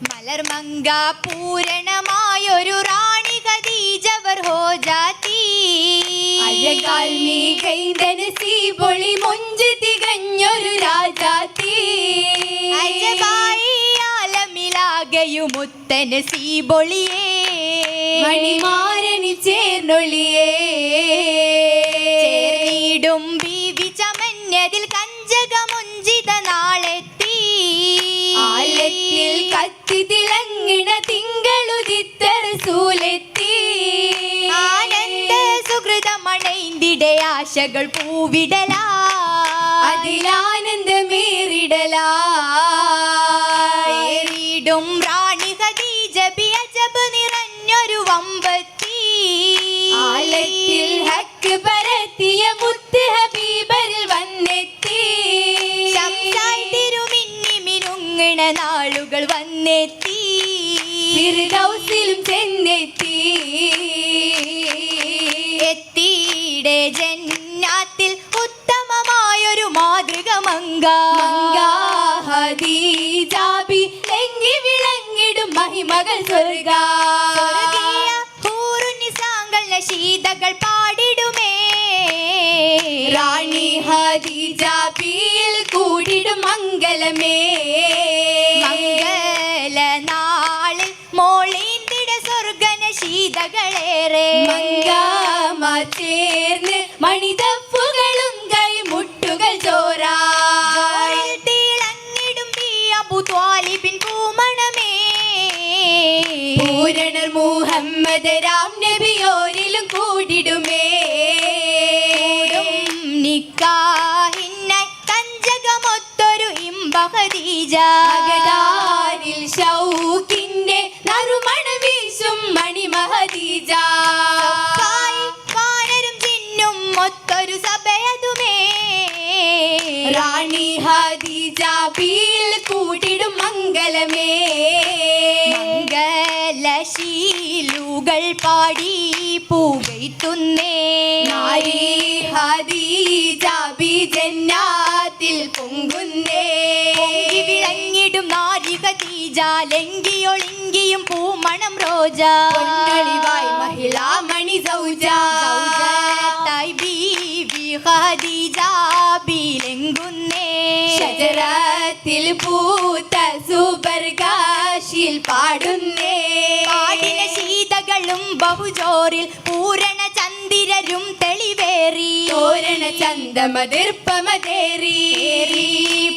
മലർമങ്ക പൂരണമായൊരു റാണി ഖദീജവർ ഹോ ജാതി. അഴകാൽ മീകൈതനസി പൊളി മൊഞ്ച് തികഞ്ഞൊരു രാജാത്തി അജബായി ആലമിലാകയുമുത്തന സീബൊളിയേ മണിമാരണി ചേർന്നൊളിയേ. ചേർന്നിടും ബീവി ചമഞ്ഞതിൽ കഞ്ചകമുഞ്ചിത നാളെത്തി സുഹൃതമണൈന്തിടെ ആശകൾ പൂവിടലാ അതിലാനന്ദമേറിടലാ മംഗാഹദീജാബി എങ്ങി വിളങ്ങിടും മഹിമകൾ സ്വർഗ. ശീതകൾ പാടിടുമേ. റാണി ഹദീജാബിയിൽ കൂടിടും മംഗലമേ. മംഗല നാളിൽ മോളീന്തിട സ്വർഗന ശീതകളേറെ. മംഗമ ചേർന്ന് മണിതപ്പുകളും മുഹമ്മദ് രാം നബിയോരിലും കൂടിടുമേ. നിക്കാഹിന്നെ കഞ്ചകമൊത്തൊരു ഇമ്പ ഖദീജ അകതാരിൽ ഷൗക്കിന്റെ നറുമണ വീശും മണിമഹദീജ വാനരും ചിന്നും മൊത്തൊരു സഭയതുമേ. റാണി ഹദീജ പീൽ കൂടിടും മംഗലമേ. പാടി പൂകൈത്തുന്നേ നാരി ഹരി ജാബി ജന്നാത്തിൽ പൊങ്കുന്നേ പൊങ്കി വിളങ്ങിടും നാരി ഖദീജ ലങ്കിയൊളിങ്കിയും പൂമണം റോജ. പൊന്നളിവായി മഹിളാ മണി സൗജ. സൗജത്തായി ബീവി ഖദീജ ബിലങ്കുന്നേ ഷജറത്തിൽ പൂത്ത സുബർഗാശിൽ പാടുന്നേ. ബഹുജോറിൽ പൂരണ ചന്ദിരരും തെളിവേറി. പൂരണ ചന്ദമതിർപ്പമതേറി.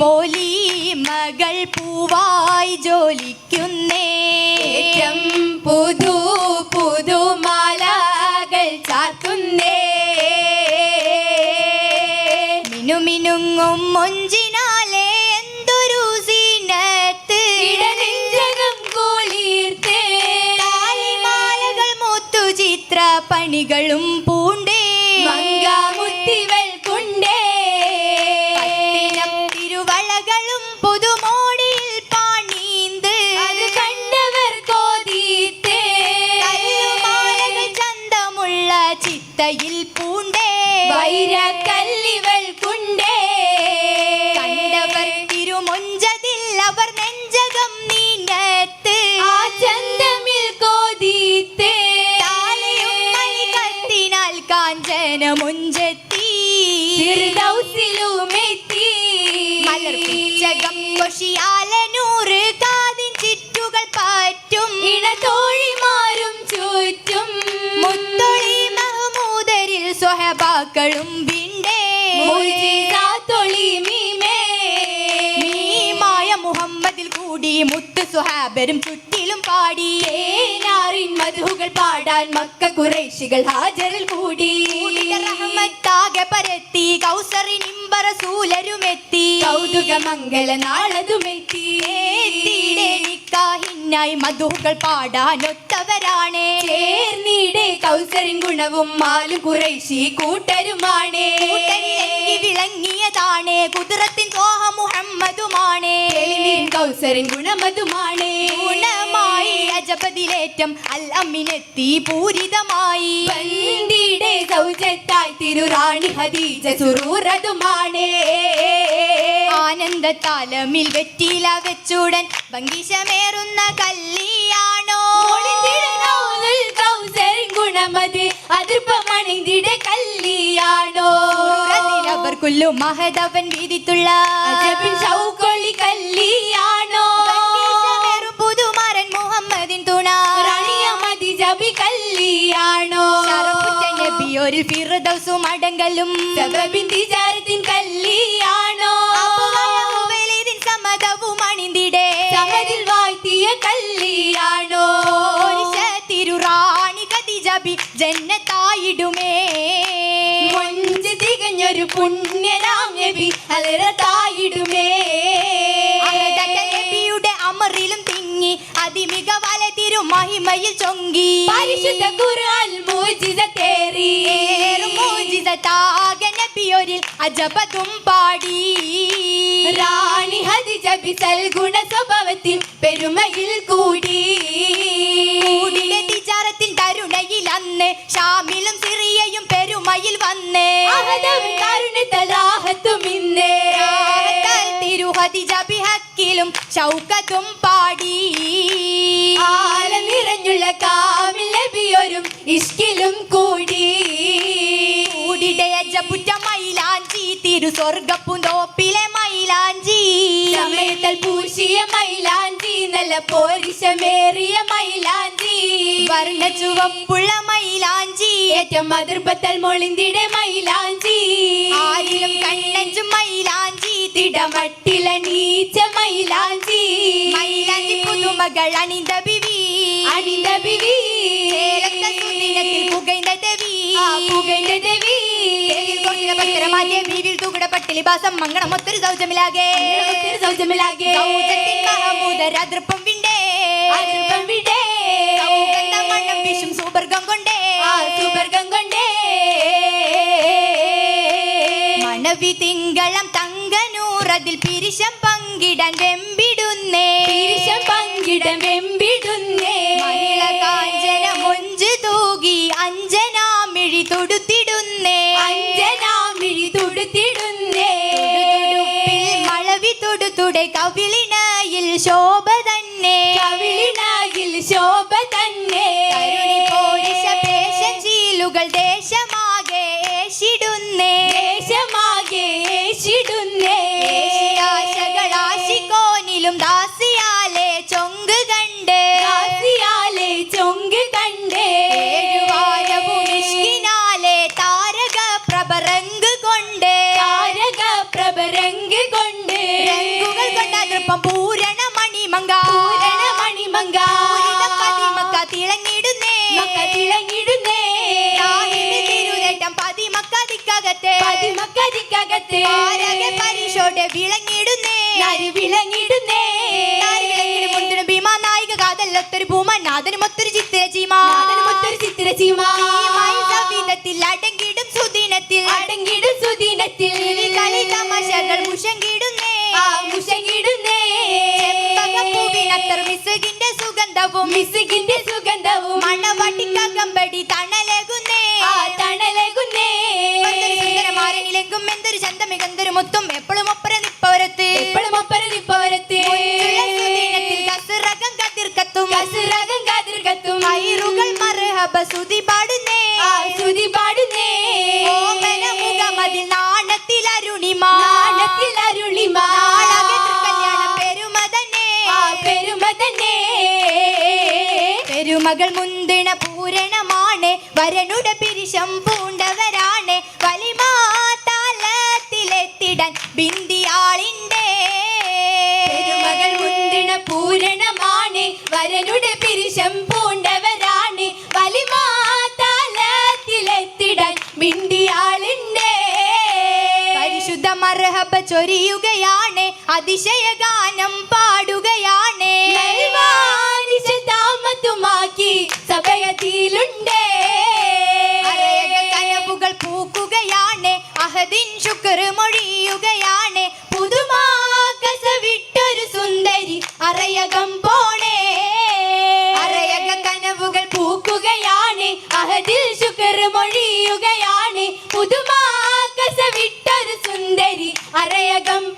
പോലി മകൾ പൂവായി ജോലിക്കുന്നേ പുതു പുതുമാലകൾ ചാത്തുന്നേ മിനുമിനുങ്ങും മൊഞ്ചിനാലെ പണികളും പൂണ്ടേ. മങ്കാമുത്തിവൾ കൊണ്ടേ. തിരുവളകളും പുതുമോടിയിൽ സ്വഹബാക്കളും വിണ്ടേ. നീമായ മുഹമ്മദിൽ കൂടി മുത്ത് സുഹാബരും ചുറ്റിലും പാടി ഏനാറിൻ മധുകൾ പാടാൻ മക്ക കുറേശികൾ ഹാജറിൽ കൂടി. റഹ്മത്താകെ പരത്തി. കൗസറി നിമ്പറ സൂലരുമെത്തി കൗതുക മംഗള നാളതുമെത്തി നിക്കാഹിനായി മധുകൾ പാടാനൊത്തവരാണേ ചേർന്നിടെ കൗസരിൻ ഗുണവും മാലും കുറേശി കൂട്ടരുമാണേ. വിളങ്ങിയതാണേ. കുതിരത്തിൻ തോഹ മുഹമ്മദുമാണേ. കൗസരും ഗുണമതുമാണേ. ഗുണമായി അജപതിലേറ്റം അൽ അമ്മിനെത്തി പൂരിതമായി. പണ്ടിടെ സൗജത്തായി തിരുറാണി ഹദീജ സുറൂറതുമാണേ. ആ ആനന്ദ താലമിൽ വെറ്റില വെച്ചുടൻ ഭംഗീശമേറുന്ന കല്ലിയാണോ ഗുണമത് അതിർപ്പമണിന്തിട കല്ലിയാണോ അവർ കൊല്ലു മഹദവൻ വീതിത്തുള്ള അജബിൻ ഷൗക്കൊളി കല്ലിയാണോ പുതുമാരൻ മുഹമ്മദിൻ തുണ. റാണിയ ജബി കല്ലിയാണോ നബിയൊരു ഫിർദൗസും അടങ്കലും. കല്ലിയാണോ അപ്പുവയവുവലിതിൻ ഖദീജബി ജന്നത്തായിടുമേ. മൊഞ്ച് തികഞ്ഞൊരു പുണ്യനാം നബി അഹദക നബിയുടെ അമറിലും തിങ്ങി അതിമിക വലതിരു മഹിമയിൽ ചൊങ്ങി പരിശുദ്ധ ഖുർആൻ മോചിത തേറി ഏറും മോചിതത്താക നബിയൊരിൽ അജബതും പാടി. റാണി ഹദിജ ബിസൽ ഗുണ സ്വഭാവത്തിൽ പെരുമയിൽ കൂടി. അന്ന് ഷാമിലും സിറിയയും പെരുമയിൽ വന്നേ. തിരുഹതി ജബിഹക്കിലും ചൗക്കത്തും പാടി. ആല നിറഞ്ഞുള്ള കാമിൽ നബിയൊരും ഇഷ്കിലും കൂടി. കൂടിടയജപുറ്റ മൈലാഞ്ചി തിരു സ്വർഗപ്പുന്തോപ്പിലെ ചൂടിയ മൈലാഞ്ചി നല്ല പോരിശമേറിയ മൈലാഞ്ചി. വർണ ചുവപ്പുള്ള മൈലാഞ്ചി ഏറ്റവും അതിർപ്പത്തൽ മൊളിന്തിടെ മൈലാഞ്ചി. ആയിരം കണ്ണഞ്ചു മൈലാഞ്ചി തിടമട്ടില നീച്ച മൈലാഞ്ചി. മൈലാഞ്ചി പുതുമകൾ അണിന്ത ബിവി അണിന്ത ബിവി പുകൈന്ദ ദേവി. പുകൈന്ദ ദേവി. മഹമൂദർ അതിർപ്പം വിണ്ടേ അതിർപ്പം വിടേ വിഷും സൂപർഗം കൊണ്ടേ. കൊണ്ടേ. മണവി തിങ്കളം തങ്കനൂറതിൽ പിരിശം പങ്കിടാൻ വെമ്പിടുന്നേ. പിരിശം പങ്കിടാൻ വെമ്പിടുന്നേ. മഹിള കാഞ്ചന മൊഞ്ച് തൂകി അഞ്ജനാമിഴി തൊടുത്തിടുന്നേ ദേശമാകെ ഏശിടുന്നേ. ആശകളാശിക്കോനിലും ദാസിയാലെ ചൊങ്ക് കണ്ട്. ദാസിയാലെ ചൊങ്ക് കണ്ടേ. ഇഷ്കിനാലെ താരക പ്രഭരങ്ക് കൊണ്ടേ. താരക പ്രഭരങ്ക് കൊണ്ടേ. രംഗുകൾ കൊണ്ട പൂരണ മണിമങ്ക പൂരണ മണിമങ്ക പൂരിതം പരിശോടെ വിളങ്ങിടുന്നേ ഭീമാ നായിക കാതല്ലൊത്തൊരു ഭൂമനാഥനും ഒത്തൊരു ചിത്തിര അടങ്ങിടും സുദിനത്തിൽ. അടങ്ങിടും സുദിനത്തിൽ. കളി തമാശകൾ മുഷങ്കിടുന്നേ. ആ മുഷങ്ങിടുന്നേ ചെമ്പകപ്പൂവിനത്തർ മിസുകിന്റെ സുഗന്ധവും മിസുകിന്റെ സുഗന്ധവും. മണവട്ടിക്കകമ്പടി തണലേകുന്നേ തണലകുന്നേ. മുത്തും എപ്പോഴും ഒപ്പര നിപ്പവരത്ത്. എപ്പോഴും ഒപ്പര നിപ്പവരത്ത്. കസുരകം കതിർക്കത്തും കസുരകം കതിർകത്തും കയറുകൾ മറുഹബ സുതി പാടുന്നേ. സുതി പാടുന്നേ. ഓമന മുഖമതിൽ നാണത്തിൽ അരുണിമ നാണത്തിൽ അരുണിമാ തൃക്കല്യാണ പെരുമ തന്നെ പെരുമ തന്നെ പെരുമകൾ മുന്തിണ പൂരണമാണ്. വരനുടെ പിരിശം പൂണ്ടവരാണ്. വലിമാതാലത്തിലെത്തിടാൻ മിണ്ടിയാളിന്റെ പരിശുദ്ധ മർഹബ ചൊരിയുകയാണ്. അതിശയഗാനം പാടുകയാണ് வேகம்